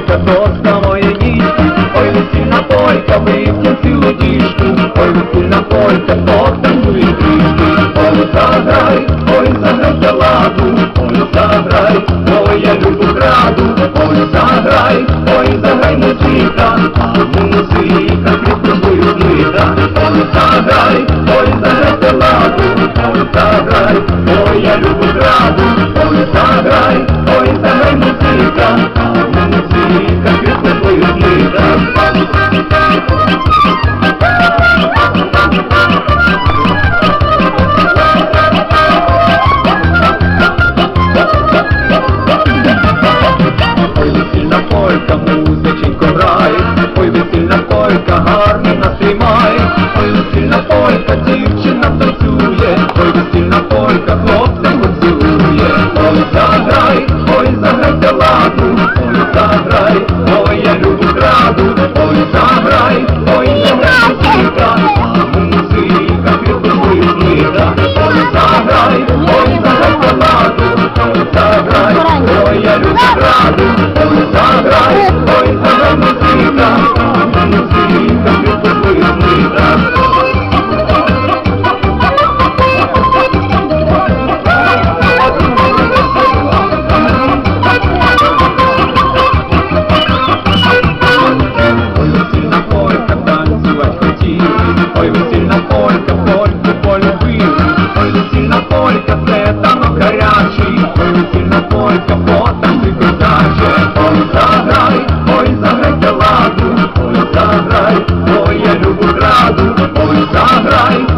полька, сотка моя ніч, ой весільна полька, вип'є цілу діжку, ой весільна полька, потанцює трішки, ой заграй, ой заграй заладу, ой заграй, ой я люблю краду, ой заграй, ой заграй музика, музика, крізь тобою злита, ой заграй, ой заграй заладу, ой заграй. Ой, весільна полька, дівчина танцює, ой, весільна полька, хлопця. ஆகாய்